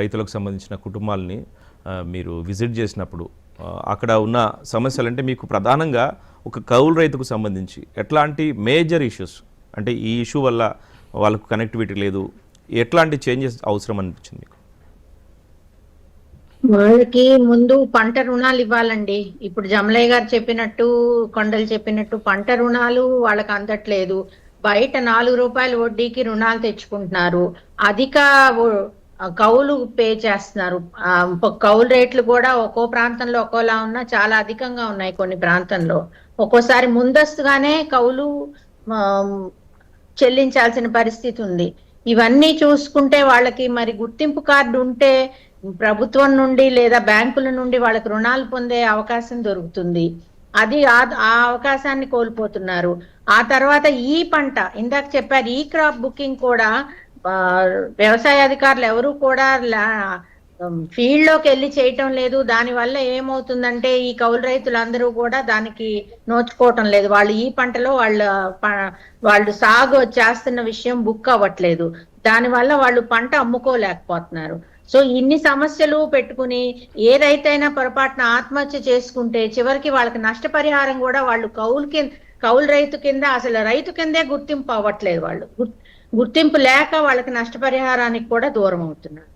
రైతులకు సంబంధించిన కుటుంబాలని మీరు విజిట్ చేసినప్పుడు అక్కడ ఉన్న సమస్యలు అంటే మీకు ప్రధానంగా ఒక కౌలు రైతుకు సంబంధించి ఎట్లాంటి మేజర్ ఇష్యూస్ అంటే ఈ ఇష్యూ వల్ల వాళ్ళకు కనెక్టివిటీ లేదు ఎట్లాంటి చేంజెస్ అవసరం అనిపించింది మీకు? వాళ్ళకి ముందు పంట రుణాలు ఇవ్వాలండి. ఇప్పుడు జమలయ్య గారు చెప్పినట్టు కొండలు చెప్పినట్టు పంట రుణాలు వాళ్ళకి అందట్లేదు. బయట నాలుగు రూపాయల వడ్డీకి రుణాలు తెచ్చుకుంటున్నారు. అధిక కౌలు పే చేస్తున్నారు. కౌలు రేట్లు కూడా ఒక్కో ప్రాంతంలో ఒక్కోలా ఉన్నా చాలా అధికంగా ఉన్నాయి కొన్ని ప్రాంతంలో. ఒక్కోసారి ముందస్తుగానే కౌలు చెల్లించాల్సిన పరిస్థితి ఉంది. ఇవన్నీ చూసుకుంటే వాళ్ళకి మరి గుర్తింపు కార్డు ఉంటే ప్రభుత్వం నుండి లేదా బ్యాంకుల నుండి వాళ్ళకి రుణాలు పొందే అవకాశం దొరుకుతుంది. అది ఆ అవకాశాన్ని కోల్పోతున్నారు. ఆ తర్వాత ఈ పంట ఇందాక చెప్పారు ఈ క్రాప్ బుకింగ్ కూడా వ్యవసాయ అధికారులు ఎవరు కూడా ఫీల్డ్లోకి వెళ్ళి చేయటం లేదు. దాని వల్ల ఏమవుతుందంటే ఈ కౌలు రైతులందరూ కూడా దానికి నోచుకోవటం లేదు. వాళ్ళు ఈ పంటలో వాళ్ళ ప- వాళ్ళు సాగు చేస్తున్న విషయం బుక్ అవ్వట్లేదు. దాని వల్ల వాళ్ళు పంట అమ్ముకోలేకపోతున్నారు. సో ఇన్ని సమస్యలు పెట్టుకుని ఏ పొరపాటున ఆత్మహత్య చేసుకుంటే చివరికి వాళ్ళకి నష్టపరిహారం కూడా వాళ్ళు కౌలు కింద కౌలు రైతు కింద అసలు రైతు కిందే గుర్తింపు అవ్వట్లేదు వాళ్ళు. గుర్తింపు లేక వాళ్ళకి నష్టపరిహారానికి కూడా దూరం అవుతున్నారు.